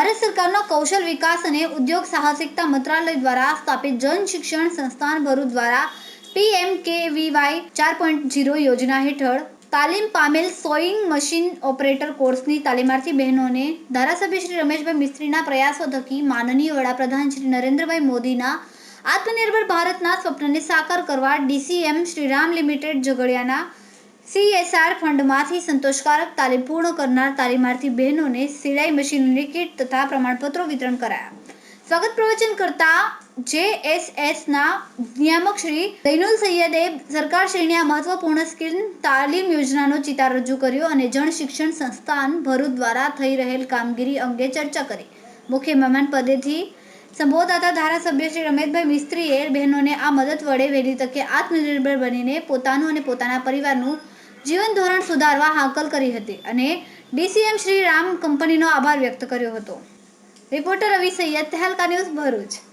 ભારત સરકારના કૌશલ વિકાસ અને ઉદ્યોગ સાહસિકતા મંત્રાલય દ્વારા સ્થાપિત જન શિક્ષણ સંસ્થાન ભરૂચ દ્વારા પીએમકેવીવાય ચાર પોઈન્ટ જીરો યોજના હેઠળ તાલીમ પામેલ સોઈંગ મશીન ઓપરેટર કોર્સની તાલીમાર્થી બહેનોને ધારાસભ્ય શ્રી રમેશભાઈ મિસ્ત્રીના પ્રયાસો થકી માનનીય વડાપ્રધાન શ્રી નરેન્દ્રભાઈ મોદીના આત્મનિર્ભર ભારતના સ્વપ્નને સાકાર કરવા ડીસીએમ શ્રીરામ લિમિટેડ ઝઘડિયાના સીએસઆર ફંડમાંથી સંતોષકારક તાલીમ પૂર્ણ કરનાર તાલીમાર્થી બહેનોને સિલાઈ મશીનની કીટ તથા પ્રમાણપત્રો વિતરણ કરાયા. સ્વાગત પ્રવચન કરતા જેએસએસના નિયામક શ્રી દૈનુલ સૈયદે સરકારશ્રીની આ મહત્વપૂર્ણ સ્કિલ તાલીમ યોજનાનો ચિતાર રજૂ કર્યો અને જણ શિક્ષણ સંસ્થાન ભરૂચ દ્વારા થઈ રહેલ કામગીરી અંગે ચર્ચા કરી. મુખ્ય મહેમાન પદેથી સંબોધાતા ધારાસભ્ય શ્રી રમેશભાઈ મિસ્ત્રીએ બહેનોને આ મદદ વડે વહેલી તકે આત્મનિર્ભર બનીને પોતાનું અને પોતાના પરિવારનું જીવન ધોરણ સુધારવા હાકલ કરી હતી અને ડીસીએમ શ્રી રામ કંપનીનો આભાર વ્યક્ત કર્યો હતો. Reporter Ravi Saiyad, Tehelka news Bharuch.